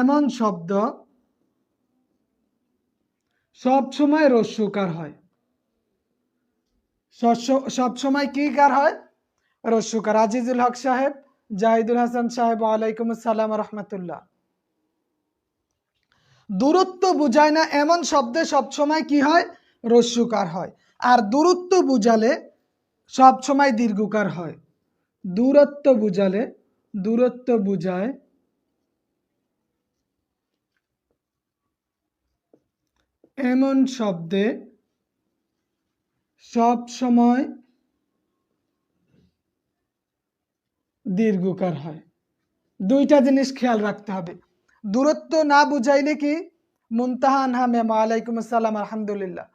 এমন শব্দ সব সময় রস্যকার হয়। সব সময় কি কার হয়? রস্যকার আজিজুল হক সাহেব, জাহিদুল হাসান সাহেব, ওয়ালাইকুম আসসালাম রহমতুল্লাহ। দূরত্ব বুঝায় না এমন শব্দে সবসময় কি হয়? রস্যকার হয়। আর দূরত্ব বুঝালে সব সময় দীর্ঘকার হয়। দূরত্ব বুঝালে দূরত্ব বুঝায় এমন শব্দে সব সময় দীর্ঘকার হয়। দুইটা জিনিস খেয়াল রাখতে হবে। দূরত্ব না বুঝাইলে কি? মুনতাহা আনহা ম্যাম আলাইকুম আসসালাম, আলহামদুলিল্লাহ।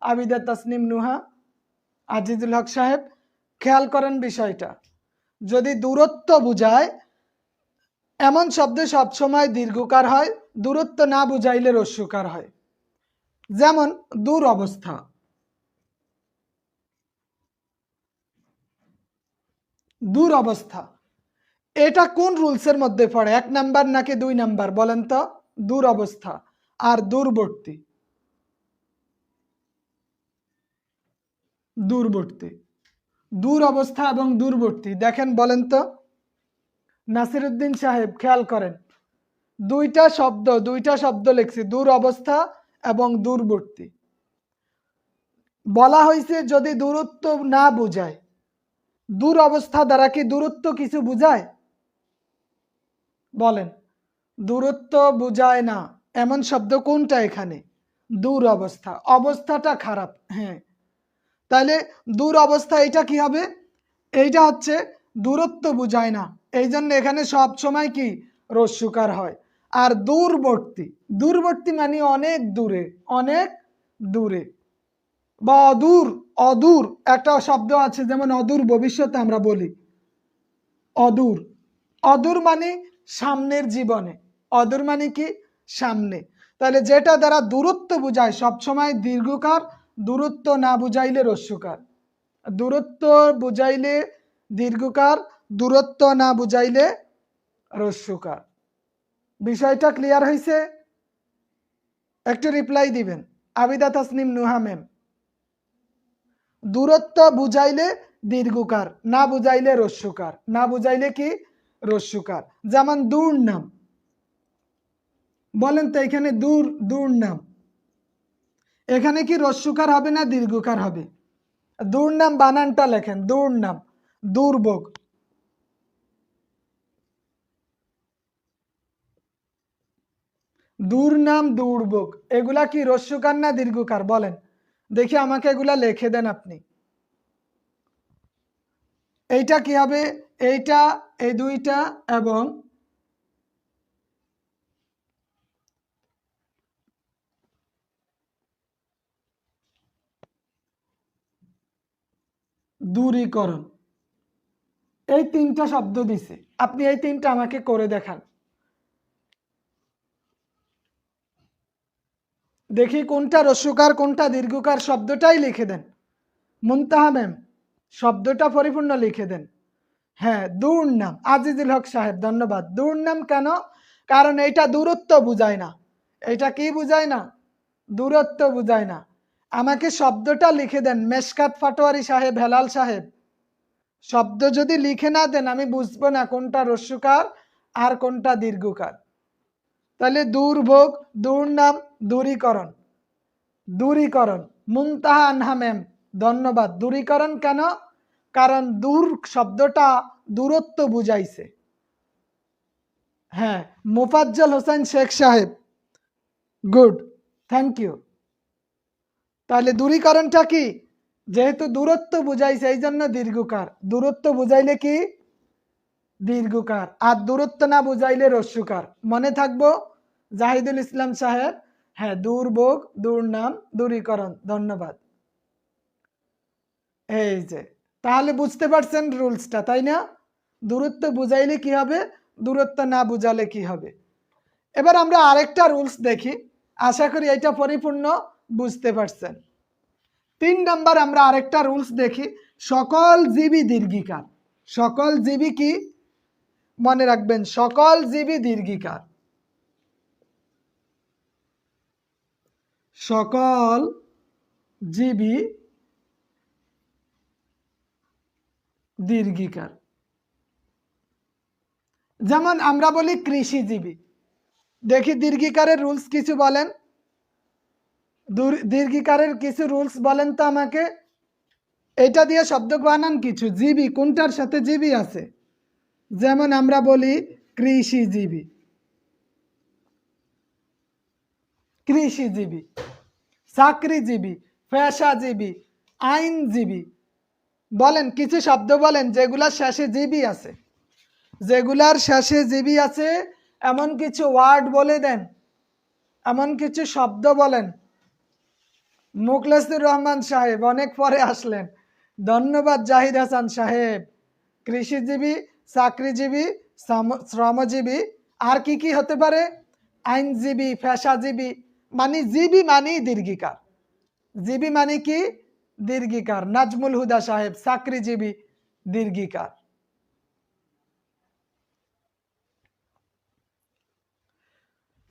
আবিদা তাসনিম নুহা, আজিজুল হক সাহেব, খেয়াল করেন বিষয়টা। যদি দূরত্ব বুঝায়, এমন শব্দে সবসময় দীর্ঘকার হয়, দূরত্ব না বুঝাইলে রস্যকার হয়। যেমন দূর অবস্থা দূর অবস্থা এটা কোন রুলসের মধ্যে পড়ে? এক নাম্বার নাকি দুই নাম্বার? বলেন তো। দূর অবস্থা আর দূরবর্তী। দূরবর্তী। দূর অবস্থা এবং দূরবর্তী। দেখেন, বলেন তো। নাসিরুদ্দিন সাহেব, খেয়াল করেন। দুইটা শব্দ দুইটা শব্দ লিখছি। দূর অবস্থা এবং দূরবর্তী। বলা হয়েছে, যদি দূরত্ব না বুঝায়, দূর অবস্থা দ্বারা কি দূরত্ব কিছু বুঝায়? বলেন, দূরত্ব বুঝায় না, এমন শব্দ কোনটা এখানে? দূর অবস্থা, অবস্থাটা খারাপ হ্যাঁ। তাহলে দূর অবস্থা এটা কি হবে? এইটা হচ্ছে দূরত্ব বুঝায় না এই জন্য এখানে সব সময় কি? রস্যুকার হয়। আর দূরবর্তী দূরবর্তী মানে অনেক দূরে অনেক দূরে। বা অদূর অদূর, একটা শব্দ আছে যেমন অদূর ভবিষ্যতে আমরা বলি। অদূর অদূর মানে সামনের জীবনে, অদূর মানে কি? সামনে। তাহলে যেটা দ্বারা দূরত্ব বুঝায়, সবসময় দীর্ঘকার, দূরত্ব না বুঝাইলে রস্যকার। দূরত্ব বুঝাইলে দীর্ঘকার, দূরত্ব না বুঝাইলে রস্যকার। বিষয়টা ক্লিয়ার হয়েছে একটু রিপ্লাই দিবেন। আবিদা তাসনিম নুহা ম্যাম দূরত্ব বুঝাইলে দীর্ঘকার, না বুঝাইলে রস্যকার। না বুঝাইলে কি? রস্যকার। যেমন দূর নাম। বলেন তো এখানে দূর দূর নাম। এখানে কি রস্যকার হবে না দীর্ঘকার হবে? দূর নাম বানানটা লেখেন, দূর নাম। দুর্ভোগ। দূর নাম দুর্ভোগ এগুলা কি রস্যকার না দীর্ঘকার? বলেন। দেখি আমাকে এগুলা লিখে দেন আপনি। এইটা কি হবে? এইটা, এই দুইটা এবং দূরীকরণ। এই তিনটা শব্দ দিছে। আপনি এই তিনটা আমাকে করে দেখান। দেখি কোনটা রস্যকার কোনটা দীর্ঘকার শব্দটাই লিখে দেন। মুনতাহা ম্যাম, শব্দটা পরিপূর্ণ লিখে দেন। হ্যাঁ দূর নাম, আজিজুল হক সাহেব, ধন্যবাদ। দূর নাম কেন? কারণ এইটা দূরত্ব বুঝায় না। এটা কি বুঝায় না? দূরত্ব বুঝায় না। আমাকে শব্দটা লিখে দেন মেশকাত ফাটোয়ারি সাহেব, হেলাল সাহেব। শব্দ যদি লিখে না দেন, আমি বুঝব না কোনটা রস্যকার আর কোনটা দীর্ঘকার। তাহলে দুর্ভোগ, দুর্নাম, দূরীকরণ। দূরীকরণ, মুনতাহা আনহা ম্যাম ধন্যবাদ। দূরীকরণ কেন? কারণ দূর শব্দটা দূরত্ব বুঝাইছে। হ্যাঁ মোফাজ্জল হোসেন শেখ সাহেব, গুড, থ্যাংক ইউ। তাহলে দূরীকরণটা কি? যেহেতু দূরত্ব বুঝাইছে এই জন্য দীর্ঘকার। দূরত্ব বুঝাইলে কি? দীর্ঘকার। আর দূরত্ব না বুঝাইলে রস্যকার। মনে থাকব, জাহিদুল ইসলাম সাহেব হ্যাঁ দুর্ভোগ, দুর্নাম, দূরীকরণ, ধন্যবাদ। এই যে, তাহলে বুঝতে পারছেন রুলসটা, তাই না? দূরত্ব বুঝাইলে কি হবে, দূরত্ব না বুঝালে কি হবে? এবার আমরা আরেকটা রুলস দেখি, আশা করি এটা পরিপূর্ণ, বুঝতে পারছেন। তিন নম্বর আমরা আরেকটা রুলস দেখি, সকল জীবী দীর্ঘিকার। সকল জীবী কি? মনে রাখবেন, সকল জীবী দীর্ঘিকার। সকল জীবী দীর্ঘিকার। যেমন আমরা বলি কৃষিজীবী। দেখি দীর্ঘিকারের রুলস কিছু বলেন। দীর্ঘিকারের কিছু রুলস বলেন তো আমাকে। এটা দিয়ে শব্দ বানান কিছু। জীবী, কোনটার সাথে জীবী আছে? যেমন আমরা বলি কৃষিজীবী। কৃষিজীবী, চাকরিজীবী, পেশাজীবী, আইনজীবী। বলেন, কিছু শব্দ বলেন যেগুলার শেষে জীবী আছে। যেগুলার শেষে জীবী আছে, এমন কিছু ওয়ার্ড বলে দেন, এমন কিছু শব্দ বলেন। মুখলেসুর রহমান সাহেব অনেক পরে আসলেন। ধন্যবাদ জাহিদ হাসান সাহেব। কৃষিজীবী চাকরিজীবী, শ্রম- শ্রমজীবী, আর কি কি হতে পারে? আইনজীবী, পেশাজীবী মানে জীবী মানেই দীর্ঘিকার। জীবী মানে কি? দীর্ঘিকার। নাজমুল হুদা সাহেব, চাকরিজীবী, দীর্ঘিকার।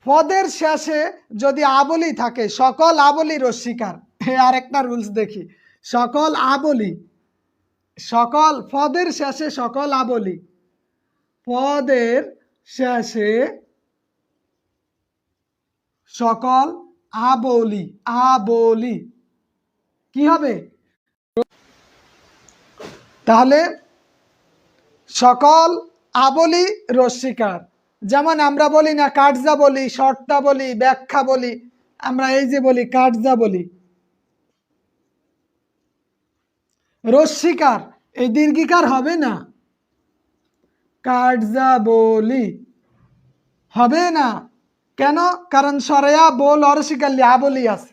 পদের শেষে যদি আবলি থাকে, সকল আবলি রস্বীকার আর একটা রুলস দেখি। সকল আবলি, সকল পদের শেষে সকল আবলি। পদের শেষে সকল আবলি আবলি। কি হবে? তাহলে সকল আবলি রস্বীকার যেমন আমরা বলি না কাটজা বলি, শর্তা বলি, ব্যাখ্যা বলি, আমরা এই যে বলি কাটজা বলি। রস্বীকার এই দীর্ঘিকার হবে না। কাটজা বলি। হবে না? কেন? কারণ সরেয়া বল অরস্বীকারলি আবলি আছে।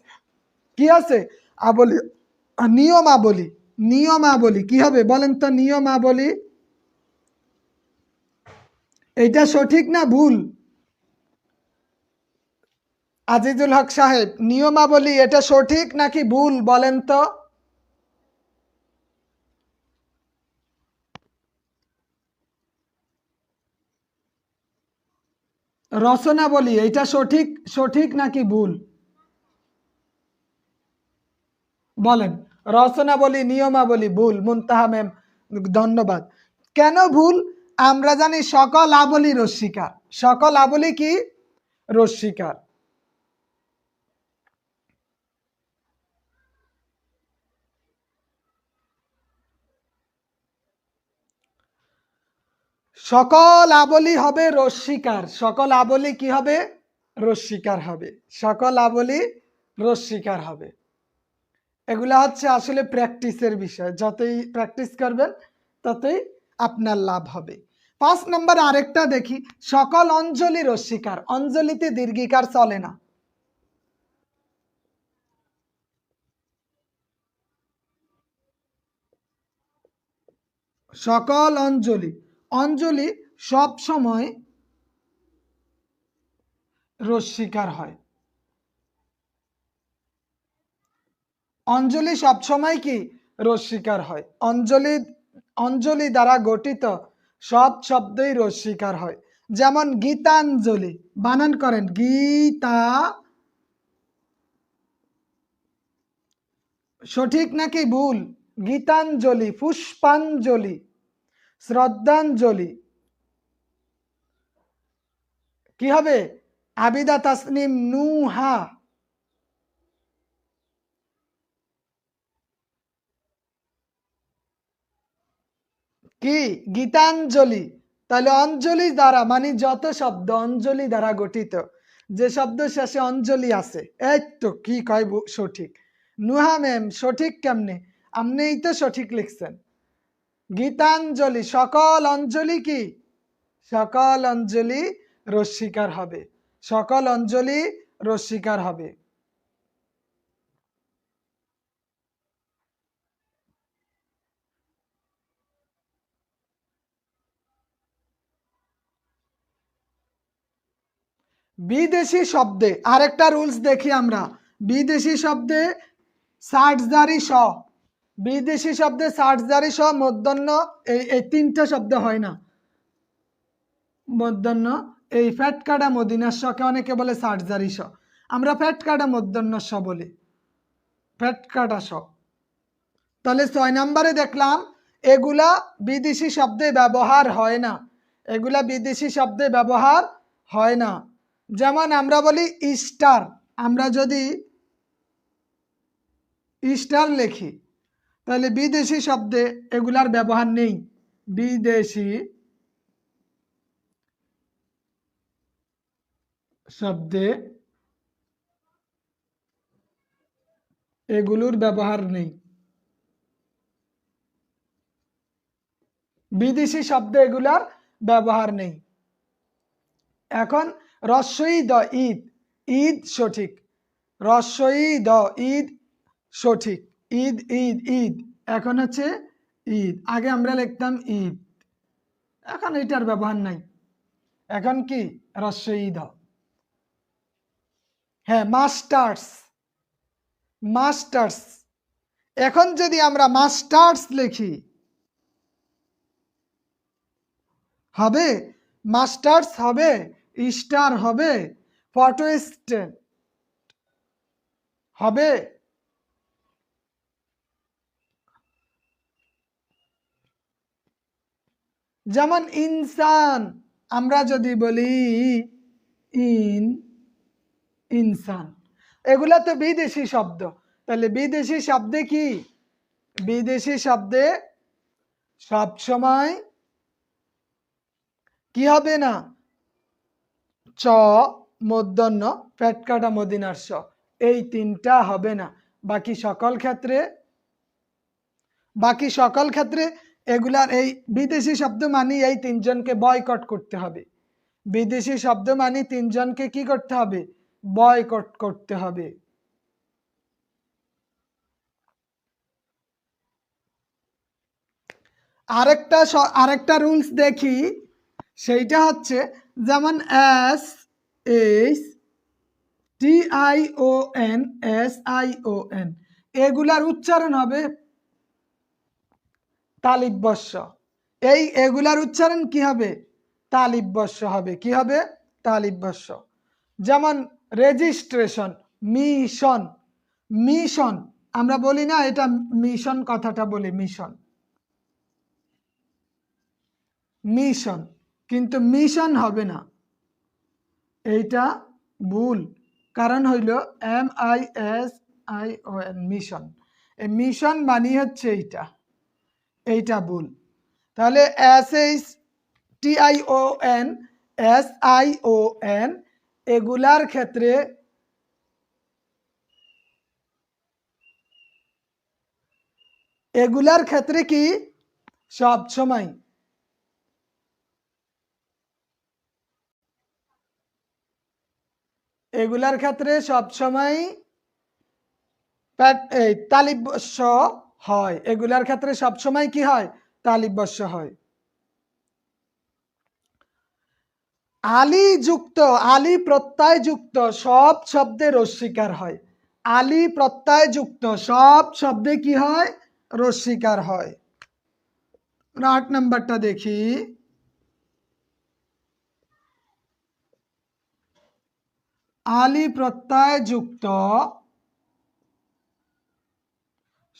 কি আছে? আবলি নিয়মাবলী নিয়মাবলী কি হবে বলেন তো নিয়মাবলী এটা সঠিক না ভুল? আজিজুল হক সাহেব নিয়মাবলী এটা সঠিক নাকি ভুল বলেন তো? রচনাবলী এটা সঠিক সঠিক নাকি ভুল? বলেন, রচনাবলী, নিয়মাবলী, ভুল, মুনতাহা ম্যাম, ধন্যবাদ। কেন ভুল? আমরা জানি সকল আবলি রস্বীকার সকল আবলি কি? রস্বীকার সকল আবলি হবে রস্বীকার সকল আবলি কি হবে? রস্বীকার হবে। সকল আবলি রস্বীকার হবে। এগুলা হচ্ছে আসলে প্র্যাকটিসের বিষয়। যতই প্র্যাকটিস করবেন, ততই আপনার লাভ হবে। পাঁচ নম্বর আরেকটা দেখি। সকল অঞ্জলি রস্বীকার অঞ্জলিতে দীর্ঘিকার চলে না। সকল অঞ্জলি। অঞ্জলি সব সময় রস্বীকার হয়। অঞ্জলি সবসময় কি? রস্বীকার হয়। অঞ্জলি অঞ্জলি দ্বারা গঠিত সব শব্দই রস্বীকার হয়। যেমন গীতাঞ্জলি, বানান করেন গীতা। সঠিক নাকি ভুল? গীতাঞ্জলি, পুষ্পাঞ্জলি। শ্রদ্ধাঞ্জলি। কি হবে? আবিদা তাসনিম নুহা। কি? গীতাঞ্জলি। তাহলে অঞ্জলি দ্বারা মানে যত শব্দ অঞ্জলি দ্বারা গঠিত, যে শব্দ শেষে অঞ্জলি আছে, এই তো কি কয় সঠিক। নুহা ম্যাম সঠিক কেমনে? আপনিই তো সঠিক লিখছেন। গীতাঞ্জলি, সকল অঞ্জলি কি? সকল অঞ্জলি রস্বীকার হবে। সকল অঞ্জলি রস্বীকার হবে। বিদেশি শব্দে, আরেকটা রুলস দেখি আমরা। বিদেশি শব্দে সার্টজারি স বিদেশি শব্দে সার্টজারি স মধ্যাহ্ন এই এই তিনটা শব্দ হয় না। মধ্যাহ্ন, এই ফ্যাট কাটা মদিনার শকে অনেকে বলে সার্টজারি স আমরা ফ্যাট কাটা মধ্যাহ্ন স বলি। ফ্যাট কাটা স তাহলে ছয় নম্বরে দেখলাম, এগুলা বিদেশি শব্দে ব্যবহার হয় না। এগুলা বিদেশি শব্দে ব্যবহার হয় না। যেমন আমরা বলি ইস্টার। আমরা যদি ইস্টার লিখি তাহলে বিদেশি শব্দে এগুলার ব্যবহার নেই। বিদেশি শব্দে এগুলোর ব্যবহার নেই। বিদেশি শব্দে এগুলার ব্যবহার নেই। এখন রস্বই দ ঈদ। ঈদ সঠিক। রস্বই দ ঈদ সঠিক। ঈদ ঈদ ঈদ। এখন হচ্ছে ঈদ। আগে আমরা লিখতাম ঈদ। এখন এটার ব্যবহার নাই। এখন কি? রস্বই দ হ্যাঁ মাস্টার্স। মাস্টার্স। এখন যদি আমরা মাস্টার্স লিখি, হবে? মাস্টার্স হবে, স্টার হবে, ফটো স্ট্যান্ড হবে। যেমন ইনসান, আমরা যদি বলি ইন, ইনসান। এগুলা তো বিদেশি শব্দ। তাহলে বিদেশি শব্দে কি? বিদেশি শব্দে সব সময় কি হবে না? চ, মধ্যাহ্ন পেট কাটা মদিনার স। এই তিনটা হবে না। বাকি সকল ক্ষেত্রে, বাকি সকল ক্ষেত্রে এগুলার এই বিদেশি শব্দ মানি এই তিনজনকে বয়কট করতে হবে। বিদেশি শব্দ মানি তিনজনকে কি করতে হবে? বয়কট করতে হবে। আরেকটা আরেকটা রুলস দেখি, সেইটা হচ্ছে যেমন S H T I O N S I O N এগুলার উচ্চারণ হবে তালিবস্য এই এগুলার উচ্চারণ কি হবে? তালিবস্য হবে। কি হবে? তালিবস্য যেমন রেজিস্ট্রেশন মিশন মিশন আমরা বলি না, এটা মিশন কথাটা বলি মিশন মিশন কিন্তু মিশন হবে না। এইটা ভুল। কারণ হইল M I S I O N mission এই মিশন মানি হচ্ছে এইটা। এইটা ভুল। তাহলে S H T I O N S I O N এগুলার ক্ষেত্রে এগুলার ক্ষেত্রে কি? সব সময়। এগুলার ক্ষেত্রে সবসময় প্যাট- এই তালিবস্য হয়। এগুলার ক্ষেত্রে সবসময় কি হয়? তালিবস্য হয়। আলি যুক্ত, আলি প্রত্যয় যুক্ত সব শব্দে রস্বীকার হয়। আলি প্রত্যয় যুক্ত সব শব্দে কি হয়? রস্বীকার হয়। আট নাম্বারটা দেখি। আলি প্রত্যয় যুক্ত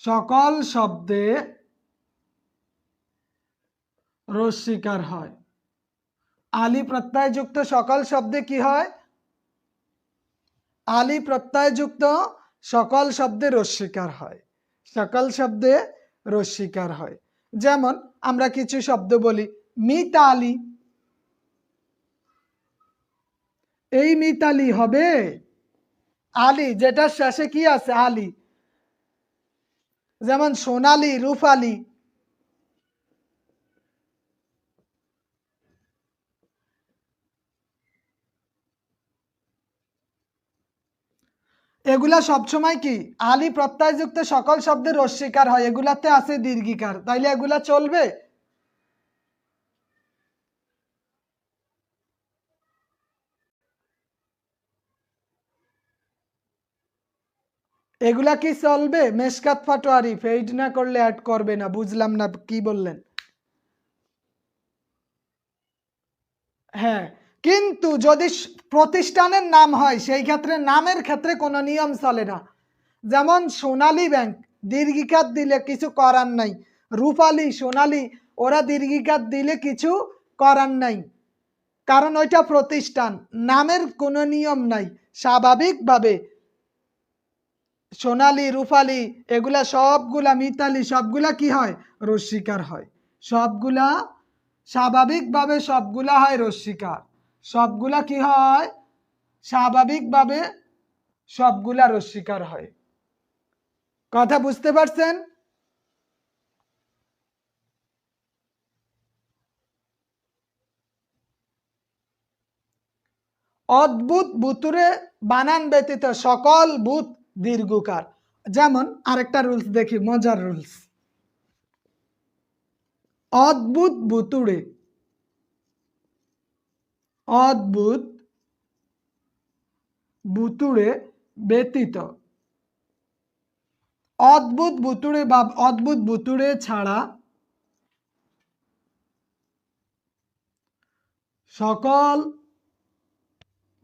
সকল শব্দে রস্বীকার হয়। আলি প্রত্যয় যুক্ত সকল শব্দে কি হয়? আলি প্রত্যয় যুক্ত সকল শব্দে রস্বীকার হয়। সকল শব্দে রস্বীকার হয়। যেমন আমরা কিছু শব্দ বলি, মিতালি। এই মিতালি হবে? আলী যেটা শেষে কি আছে? আলী। যেমন সোনালি রূপালি এগুলা সবসময় কি? আলি প্রত্যয়যুক্ত সকল শব্দের অস্বীকার হয়। এগুলাতে আছে দীর্ঘিকার। তাইলে এগুলা চলবে? এগুলা কি চলবে? মেশকাত ফাটোয়ারি ফেইড না করলে অ্যাড করবে না, বুঝলাম না কি বললেন। হ্যাঁ কিন্তু যদি প্রতিষ্ঠানের নাম হয়, সেই ক্ষেত্রে নামের ক্ষেত্রে কোনো নিয়ম চলে না। যেমন সোনালী ব্যাংক দীর্ঘিকার দিলে কিছু করার নাই। রূপালী, সোনালী, ওরা দীর্ঘিকার দিলে কিছু করার নাই। কারণ ওইটা প্রতিষ্ঠান, নামের কোনো নিয়ম নাই, স্বাভাবিকভাবে। সোনালী, রুফালি, এগুলা সবগুলা মিতালি, সবগুলা কি হয়? রস্বীকার হয়। সবগুলা স্বাভাবিকভাবে সবগুলা হয় রস্বীকার সবগুলা কি হয়? স্বাভাবিকভাবে সবগুলা রস্বীকার হয়। কথা বুঝতে পারছেন? অদ্ভুত বুতুরে বানান ব্যতীত সকল ভূত দীর্ঘকার। যেমন আরেকটা রুলস দেখি, মজার রুলস অদ্ভুত বুতুড়ে অদ্ভুত বুতুড়ে ব্যতীত। অদ্ভুত বুতুড়ে বা অদ্ভুত বুতুড়ে ছাড়া সকল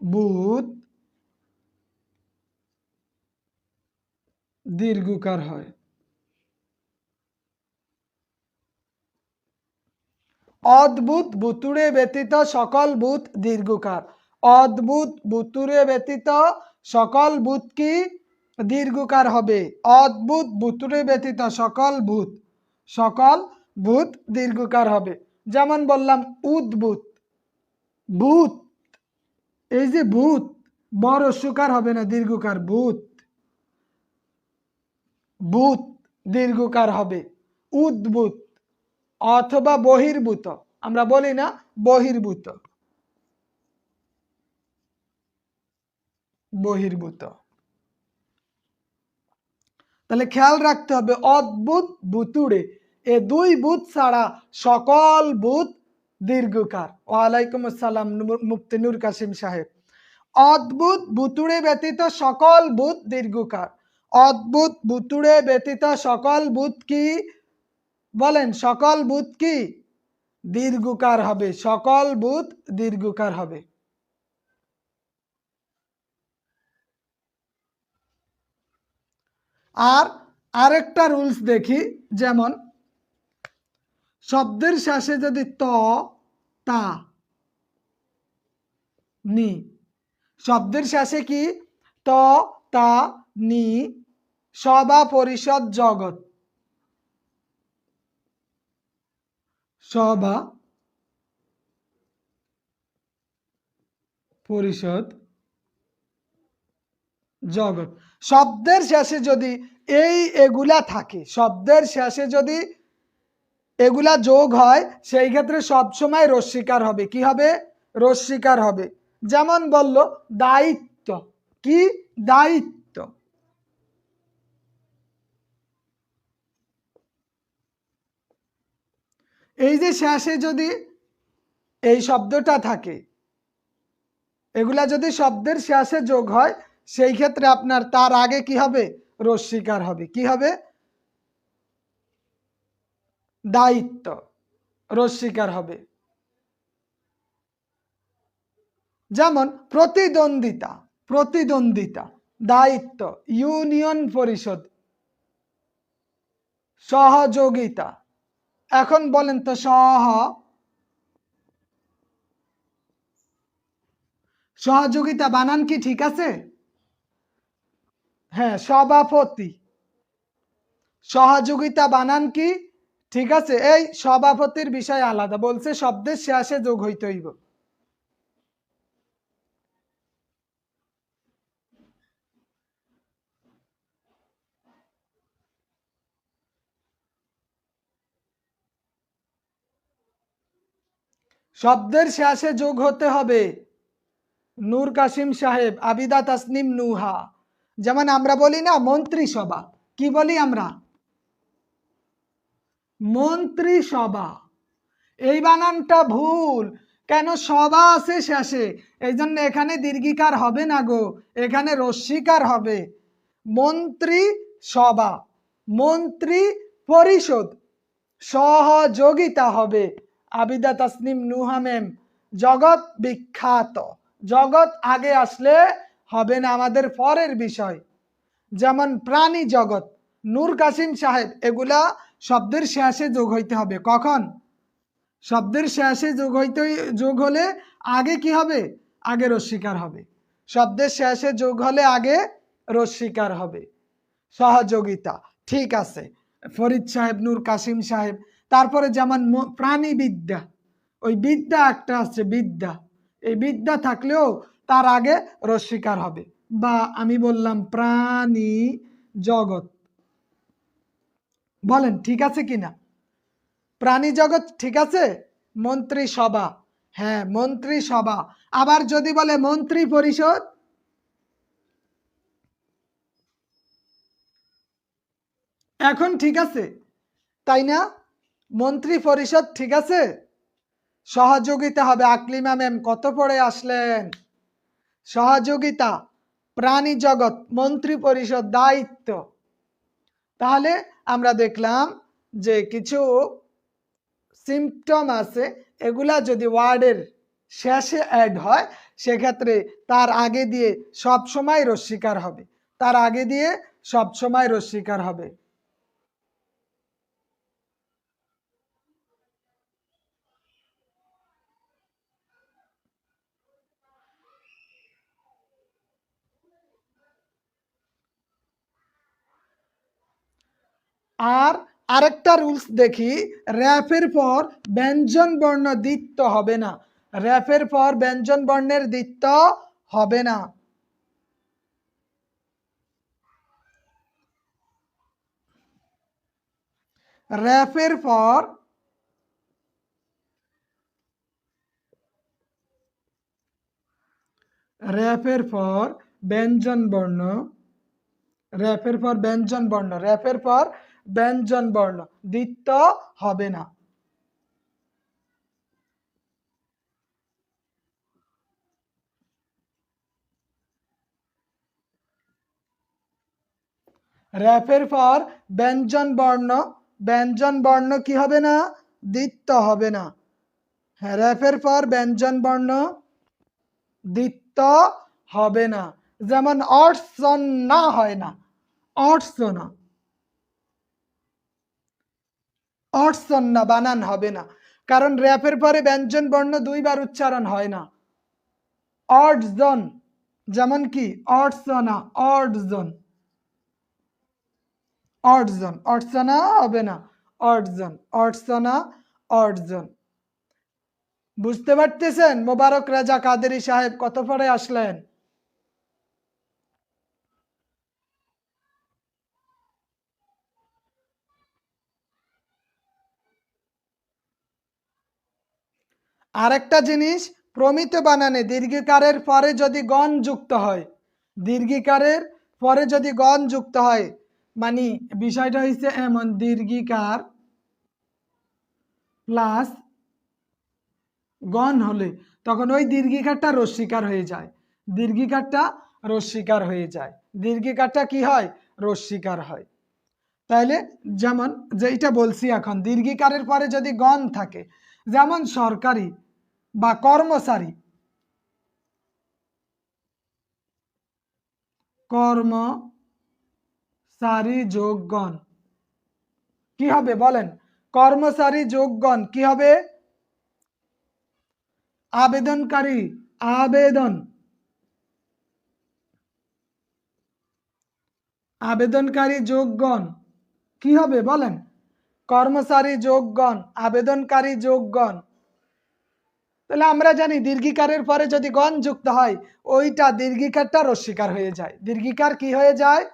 বুধ দীর্ঘকার হয়। অদ্ভুত বুতুরে ব্যতীত সকল ভূত দীর্ঘকার। অদ্ভুত বুতুড়ে ব্যতীত সকল ভূত কি দীর্ঘকার হবে? অদ্ভুত বুতুড়ে ব্যতীত সকল ভূত সকল ভূত দীর্ঘকার হবে। যেমন বললাম, উদ্ভূত, ভূত, এই যে ভূত, বড় সুকার হবে না দীর্ঘকার, ভূত। ভূত দীর্ঘকার হবে। উদ্ভূত অথবা বহির্ভূত। আমরা বলি না বহির্ভূত। বহির্ভূত। তাহলে খেয়াল রাখতে হবে, অদ্ভুত ভুতুড়ে। এ দুই ভূত ছাড়া সকল ভূত দীর্ঘকার। ওয়ালাইকুম আসসালাম মুফতি নূর কাসিম সাহেব। অদ্ভুত ভুতুড়ে ব্যতীত সকল ভূত দীর্ঘকার। অদ্ভুত ভুতুড়ে ব্যতীত সকল ভূত কি? বলেন, সকল ভূত কি? দীর্ঘকার হবে, সকল ভূত দীর্ঘকার হবে। আর আরেকটা রুলস দেখি, যেমন শব্দের শেষে যদি ত, তা, নি, শব্দের শেষে কি? ত, তা, নি সভা পরিষদ জগৎ। সভা পরিষদ জগৎ। শব্দের শেষে যদি এই এগুলা থাকে, শব্দের শেষে যদি এগুলা যোগ হয়, সেই ক্ষেত্রে সবসময় রস্বীকার হবে। কি হবে? রস্বীকার হবে। যেমন বলল দায়িত্ব। কি? দায়িত্ব। এই যে শেষে যদি এই শব্দটা থাকে, এগুলা যদি শব্দের শেষে যোগ হয়, সেই ক্ষেত্রে আপনার তার আগে কি হবে? রস্বীকার হবে। কি হবে? দায়িত্ব। রস্বীকার হবে। যেমন প্রতিদ্বন্দ্বিতা প্রতিদ্বন্দ্বিতা, দায়িত্ব, ইউনিয়ন পরিষদ, সহযোগিতা এখন বলেন তো সহ সহযোগিতা বানান কি ঠিক আছে? হ্যাঁ সভাপতি। সহযোগিতা বানান কি ঠিক আছে? এই সভাপতির বিষয় আলাদা, বলছে শব্দের শেষে যোগ হইতে হইব। শব্দের শেষে যোগ হতে হবে। নূর কাসিম সাহেব, আবিদা তাসনিম নুহা। যেমন আমরা বলি না, মন্ত্রিসভা। কি বলি আমরা? মন্ত্রিসভা। এই বানানটা ভুল। কেন সভা আছে শেষে? এই জন্য এখানে দীর্ঘিকার হবে না গো। এখানে রশ্মিকার হবে। মন্ত্রী সভা মন্ত্রী পরিষদ সহযোগিতা হবে। আবিদা তাসনিম নুহা ম্যাম জগৎ বিখ্যাত। জগৎ আগে আসলে হবে না আমাদের পরের বিষয়। যেমন প্রাণী জগৎ, নূর কাসিম সাহেব, এগুলা শব্দের শেষে যোগ হইতে হবে। কখন? শব্দের শেষে যোগ হইতে, যোগ হলে আগে কি হবে? আগে রস্বীকার হবে। শব্দের শেষে যোগ হলে আগে রস্বীকার হবে। সহযোগিতা, ঠিক আছে। ফরিদ সাহেব, নূর কাসিম সাহেব তারপরে যেমন ম- প্রাণী বিদ্যা ওই বিদ্যা একটা আছে, বিদ্যা। এই বিদ্যা থাকলেও তার আগে রস্বীকার হবে। বা আমি বললাম প্রাণী জগৎ। বলেন, ঠিক আছে কিনা প্রাণী জগৎ ঠিক আছে? মন্ত্রী সভা। হ্যাঁ মন্ত্রী সভা। আবার যদি বলে মন্ত্রী পরিষদ? এখন ঠিক আছে, তাই না? মন্ত্রী পরিষদ, ঠিক আছে? সহযোগিতা হবে। আকলিমা ম্যাম, কত পড়ে আসলেন? সহযোগিতা, প্রাণী জগৎ, মন্ত্রী পরিষদ, দায়িত্ব। তাহলে আমরা দেখলাম যে কিছু সিমটম আছে। এগুলা যদি ওয়ার্ডের শেষে অ্যাড হয়, সেক্ষেত্রে তার আগে দিয়ে সব সময় রস্বীকার হবে। তার আগে দিয়ে সব সময় রস্বীকার হবে। আর আরেকটা রুলস দেখি র্যাপের পর ব্যঞ্জন বর্ণ দ্বিত্ব হবে না। র্যাপের পর ব্যঞ্জন বর্ণের দ্বিত্ব হবে না। র্যাপের পর র্যাপের পর ব্যঞ্জন বর্ণ র্যাপের পর ব্যঞ্জন বর্ণ র্যাপের পর ব্যঞ্জন বর্ণ, দ্বিত্ব হবে না। র্যাপের পর ব্যঞ্জন বর্ণ ব্যঞ্জন বর্ণ কি হবে না? দ্বিত্ব হবে না। হ্যাঁ র্যাপের পর ব্যঞ্জন বর্ণ, দ্বিত্ব হবে না। যেমন অর্সন না হয় না অর্সনা অর্সন না, বানান হবে না। কারণ র্যাপের পরে ব্যঞ্জন বর্ণ দুইবার উচ্চারণ হয় না। অর্জন যেমন কি? অর্সনা অর্জন অর্জন অর্চনা হবে না। অর্জন অর্চনা অর্জন বুঝতে পারতেছেন? মোবারক রাজা কাদেরি সাহেব কত পরে আসলেন? আরেকটা জিনিস, প্রমিত বানানে, দীর্ঘিকারের পরে যদি গণ যুক্ত হয়। দীর্ঘিকারের পরে যদি গণ যুক্ত হয় মানে বিষয়টা হচ্ছে এমন, দীর্ঘিকার প্লাস গণ হলে তখন ওই দীর্ঘিকারটা রস্বীকার হয়ে যায়। দীর্ঘিকারটা রস্বীকার হয়ে যায়। দীর্ঘিকারটা কি হয়? রস্বীকার হয়। তাইলে যেমন যেটা বলছি এখন, দীর্ঘিকারের পরে যদি গণ থাকে, যেমন সরকারি বা কর্মচারী। কর্মচারী যোগগণ কি হবে বলেন? কর্মচারী যোগগণ কি হবে? আবেদনকারী, আবেদন। আবেদনকারী যোগগণ কি হবে বলেন? কর্মচারী যোগগণ আবেদনকারী যোগগণ তাহলে আমরা জানি দীর্ঘিকারের পরে যদি গণ যুক্ত হয়, ওইটা দীর্ঘিকারটা রস্বীকার হয়ে যায়। দীর্ঘিকার কি হয়ে যায়?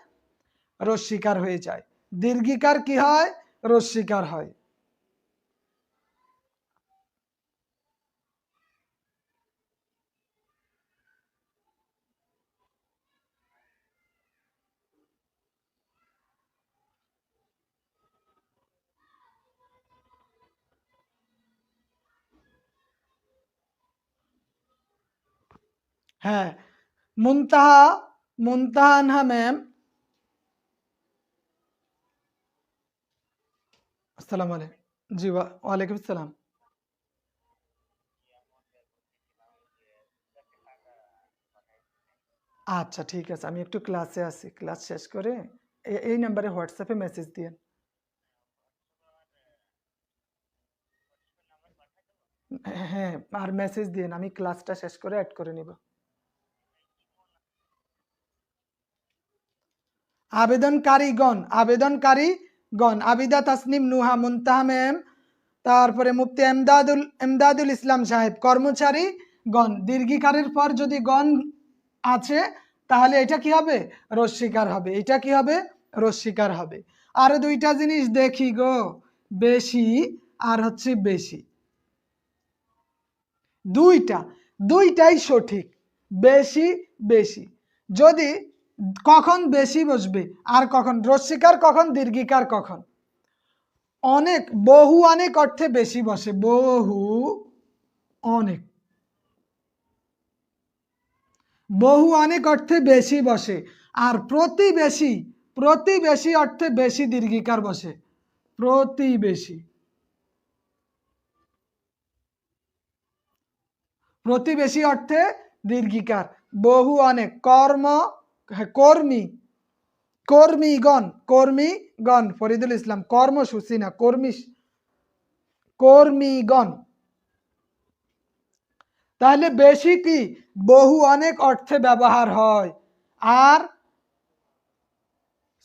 রস্বীকার হয়ে যায়। দীর্ঘিকার কি হয়? রস্বীকার হয়। হ্যাঁ। মুনতাহা মুনতাহা আনহা ম্যাম। আসসালাম আলাইকুম। জি ওয়ালাইকুম আসসালাম। আচ্ছা ঠিক আছে। আমি একটু ক্লাসে আসি। ক্লাস শেষ করে এই নাম্বারে হোয়াটসঅ্যাপে মেসেজ দিয়েন হ্যাঁ আর মেসেজ দিন আমি ক্লাসটা শেষ করে অ্যাড করে নিব। আবেদনকারীগণ আবেদনকারীগণ, আবিদা তাসনিম নুহা মুনতাহা ম্যাম তারপরে মুফতি এমদাদুল এমদাদুল ইসলাম সাহেব কর্মচারী গণ দীর্ঘিকারের পর যদি গণ আছে, তাহলে এটা কি হবে? রস্বীকার হবে। এটা কি হবে? রস্বীকার হবে। আরও দুইটা জিনিস দেখি গো। বেশি আর হচ্ছে বেশি। দুইটা। দুইটাই সঠিক। বেশি বেশি। যদি কখন বেশি বসবে? আর কখন? রস্বীকার কখন? দীর্ঘিকার কখন? অনেক, বহু অনেক অর্থে বেশি বসে, বহু অনেক। বহু অনেক অর্থে বেশি বসে, আর প্রতিবেশী প্রতিবেশী অর্থে বেশি দীর্ঘিকার বসে, প্রতিবেশী। প্রতিবেশী অর্থে দীর্ঘিকার, বহু অনেক, কর্ম কর্মী। কর্মীগণ কর্মীগণ, ফরিদুল ইসলাম, কর্মসূচি না, কর্মী, কর্মীগণ। তাহলে বেশি কি? বহু অনেক অর্থে ব্যবহার হয়। আর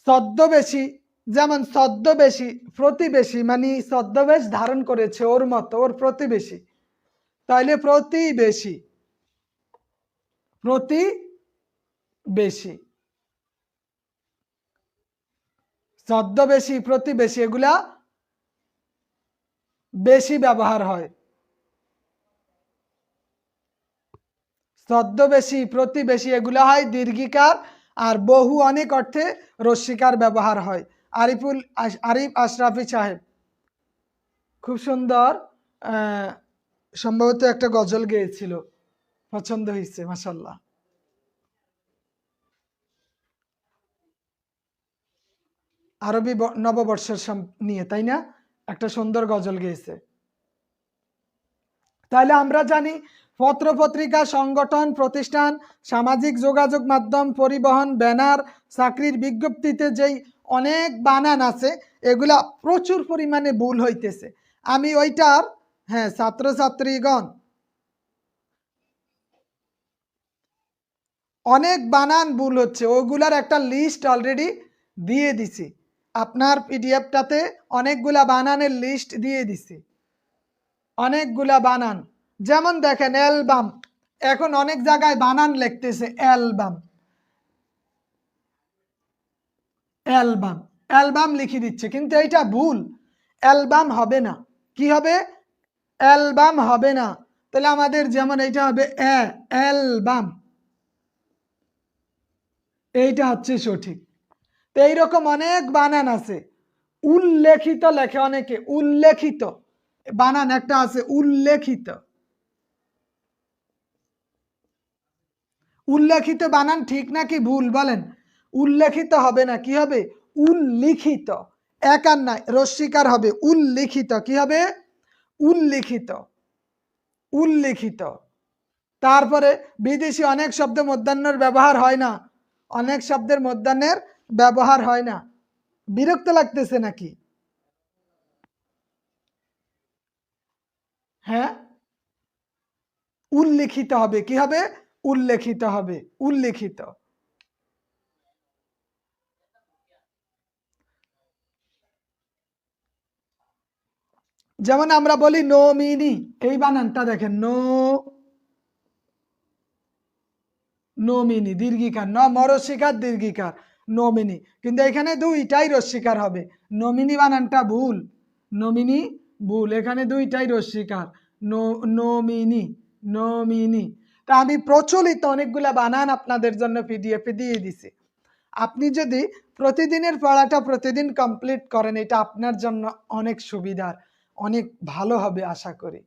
ছদ্মবেশী, যেমন ছদ্মবেশী, প্রতিবেশী মানে ছদ্মবেশ ধারণ করেছে ওর মতো, ওর প্রতিবেশী। তাহলে প্রতিবেশী প্রতিবেশী ছদ্মবেশী প্রতিবেশী এগুলা বেশি ব্যবহার হয়। ছদ্মবেশী প্রতিবেশী এগুলা হয় দীর্ঘিকার আর বহু অনেক অর্থে রস্বীকার ব্যবহার হয়। আরিফুল আরিফ আশরাফি সাহেব, খুব সুন্দর সম্ভবত একটা গজল গেয়েছিল, পছন্দ হয়েছে মাসাল্লাহ আরবি নববর্ষের নিয়ে, তাই না? একটা সুন্দর গজল গেয়েছে। তাহলে আমরা জানি, পত্র পত্রিকা, সংগঠন, প্রতিষ্ঠান, সামাজিক যোগাযোগ মাধ্যম, পরিবহন, ব্যানার, চাকরির বিজ্ঞপ্তিতে যেই অনেক বানান আছে, এগুলা প্রচুর পরিমাণে ভুল হইতেছে। আমি ওইটার হ্যাঁ ছাত্রছাত্রীগণ, অনেক বানান ভুল হচ্ছে, ওগুলার একটা লিস্ট অলরেডি দিয়ে দিছি। আপনার পিডিএফটাতে অনেকগুলা বানানের লিস্ট দিয়ে দিছি। অনেকগুলা বানান। যেমন দেখেন অ্যালবাম এখন অনেক জায়গায় বানান লিখতেছে অ্যালবাম অ্যালবাম অ্যালবাম লিখে দিচ্ছে, কিন্তু এইটা ভুল। অ্যালবাম হবে না। কি হবে? অ্যালবাম হবে না। তাহলে আমাদের যেমন এইটা হবে অ্যা অ্যালবাম এইটা হচ্ছে সঠিক। তো এইরকম অনেক বানান আছে। উল্লেখিত লেখে অনেকে, উল্লেখিত। বানান একটা আছে, উল্লেখিত। উল্লেখিত বানান ঠিক নাকি ভুল? বলেন। উল্লেখিত হবে না, কি হবে? উল্লিখিত। একার নাই রস্বীকার হবে, উল্লিখিত। কি হবে? উল্লিখিত। উল্লিখিত। তারপরে বিদেশি অনেক শব্দ মধ্যাহ্নের ব্যবহার হয় না। অনেক শব্দের মধ্যাহ্নের ব্যবহার হয় না। বিরক্ত লাগতেছে নাকি? হ্যাঁ? উল্লেখিত হবে। কি হবে? উল্লেখিত হবে। উল্লেখিত। যেমন আমরা বলি নমিনি এই বানানটা দেখেন, নো নমিনি দীর্ঘিকার, ন মরস্বীকার দীর্ঘিকার। নমিনি। কিন্তু এখানে দুইটাই রস্বীকার হবে। নমিনি বানানটা ভুল। নমিনি ভুল। এখানে দুইটাই রস্বীকার নমিনি নমিনি। তা আমি প্রচলিত অনেকগুলা বানান আপনাদের জন্য পিডিএফে দিয়ে দিছি। আপনি যদি প্রতিদিনের পড়াটা প্রতিদিন কমপ্লিট করেন, এটা আপনার জন্য অনেক সুবিধার, অনেক ভালো হবে আশা করি।